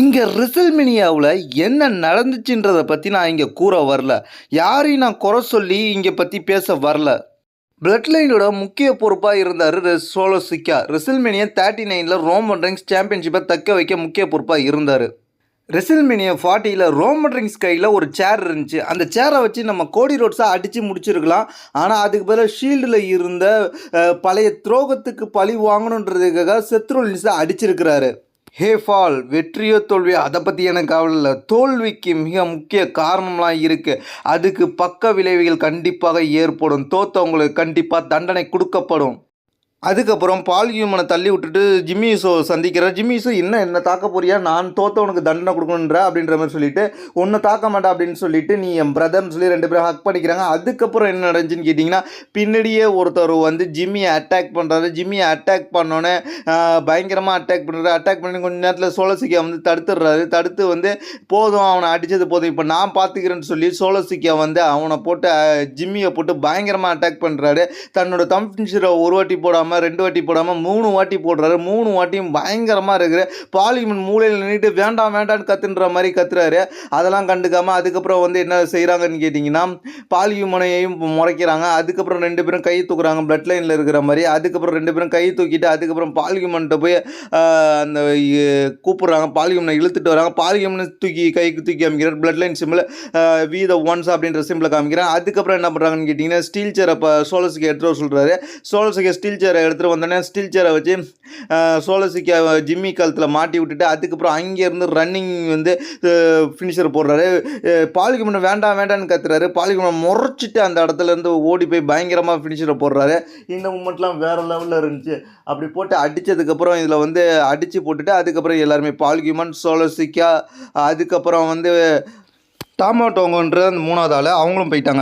இங்கே ரிசல்மினியாவில் என்ன நடந்துச்சுன்றதை பற்றி நான் இங்கே கூற வரல. யாரையும் நான் குறை சொல்லி இங்கே பற்றி பேச வரல. பிளட்லைனோட முக்கிய பொறுப்பாக இருந்தார் சோலோ சிக்கா. ரிசல்மேனியா தேர்ட்டி நைனில் ரோமன் ரிங்ஸ் சாம்பியன்ஷிப்பை தக்க வைக்க முக்கிய பொறுப்பாக இருந்தார். ரெசில்மேனியா ஃபார்ட்டியில் ரோமன் ரிங்ஸ் கையில் ஒரு சேர் இருந்துச்சு. அந்த சேரை வச்சு நம்ம கோடி ரோட்ஸாக அடித்து முடிச்சிருக்கலாம். ஆனால் அதுக்கு பதிலாக ஷீல்டில் இருந்த பழைய துரோகத்துக்கு பழி வாங்கணுன்றதுக்காக செத்ரோலின்ஸை அடிச்சிருக்கிறாரு. ஹே ஃபால் வெற்றியோ தோல்வியோ அதை பற்றி எனக்கு கவலை இல்லை தோல்விக்கு மிக முக்கிய காரணம்லாம் இருக்குது அதுக்கு பக்க விளைவுகள் கண்டிப்பாக ஏற்படும். தோத்தவங்களுக்கு கண்டிப்பாக தண்டனை கொடுக்கப்படும். அதுக்கப்புறம் பால் ஹியூமனை தள்ளி விட்டுட்டு ஜிம்மிஸோ சந்திக்கிறார் ஜிம்மிஸோ என்ன என்ன தாக்க போறியா? நான் தோத்தவனுக்கு தண்டனை கொடுக்கணுன்ற? அப்படின்ற மாதிரி சொல்லிட்டு உன்னை தாக்க மாட்டேன் அப்படின்னு சொல்லிட்டு நீ என் பிரதர்னு சொல்லி ரெண்டு பேரும் ஹக் பண்ணிக்கிறாங்க. அதுக்கப்புறம் என்ன நடந்துச்சுன்னு கேட்டிங்கன்னா பின்னாடியே ஒருத்தர் வந்து ஜிம்மியை அட்டாக் பண்ணுறாரு ஜிம்மியை அட்டாக் பண்ணோன்னே பயங்கரமாக அட்டாக் பண்ணுறாரு அட்டாக் பண்ணி கொஞ்ச நேரத்தில் சோழசிக்கா வந்து தடுத்துடுறாரு. தடுத்து வந்து போதும் அவனை அடித்தது போதும். இப்போ நான் பார்த்துக்கிறேன்னு சொல்லி சோழசிக்கா வந்து அவனை போட்டு ஜிம்மியை போட்டு பயங்கரமாக அட்டாக் பண்ணுறாரு தன்னோட தம் ஒரு வாட்டி போடாமல் ரெண்டு வாட்டி போடாமல் மூணு வாட்டி போடுறாரு. மூணு வாட்டியும் பயங்கரமாக இருக்கிற பார்லிமெண்ட் மூலையில் நின்றுட்டு வேண்டாம் வேண்டாம்னு கத்துன்ற மாதிரி கத்துறாரு. அதெல்லாம் கண்டுக்காமல் அதுக்கப்புறம் வந்து என்ன செய்கிறாங்கன்னு கேட்டிங்கன்னா பாலியுமனையையும் முறைக்கிறாங்க. அதுக்கப்புறம் ரெண்டு பேரும் கை தூக்குறாங்க. பிளட் லைனில் இருக்கிற மாதிரி. அதுக்கப்புறம் ரெண்டு பேரும் கை தூக்கிட்டு அதுக்கப்புறம் பாலியுமன்ட்ட போய் அந்த கூப்பிட்றாங்க கூப்பிடுறாங்க. பாலியுமனை இழுத்துட்டு வராங்க. பாலியுமனை தூக்கி கைக்கு தூக்கி காமிக்கிறார். Blood line symbol we the ones அப்படின்ற சிம்பிளை காமிக்கிறேன் அதுக்கப்புறம் என்ன பண்ணுறாங்கன்னு கேட்டிங்கன்னா ஸ்டீல் சேரை இப்போ சோழசுக்கு எடுத்துகிட்டு சொல்கிறாரு சோழசுக்கு ஸ்டீல் சேர் எடுத்துகிட்டு வந்தோடனே ஸ்டீல் சேரை வச்சு சோழசுக்கு ஜிம்மி காலத்தில் மாட்டி விட்டுட்டு அதுக்கப்புறம் அங்கேருந்து ரன்னிங் வந்து ஃபினிஷர் போடுறாரு. பாலிகுமன் வேண்டாம் வேண்டாம்னு கத்துறாரு. பாலிகுமன் முறைச்சிட்டு அந்த இடத்துல இருந்து ஓடி போய் பயங்கரமாக ஃபினிஷரை போடுறாரு. இந்த மூமெண்ட்லாம் வேறு லெவலில் இருந்துச்சு. அப்படி போட்டு அடித்ததுக்கப்புறம் இதில் வந்து அடித்து போட்டுட்டு அதுக்கப்புறம் எல்லாருமே பால்கியூமன் சோலசிக்கா அதுக்கப்புறம் வந்து டாமோட்டோங்கன்ற அந்த மூணாவது ஆள் அவங்களும் போயிட்டாங்க.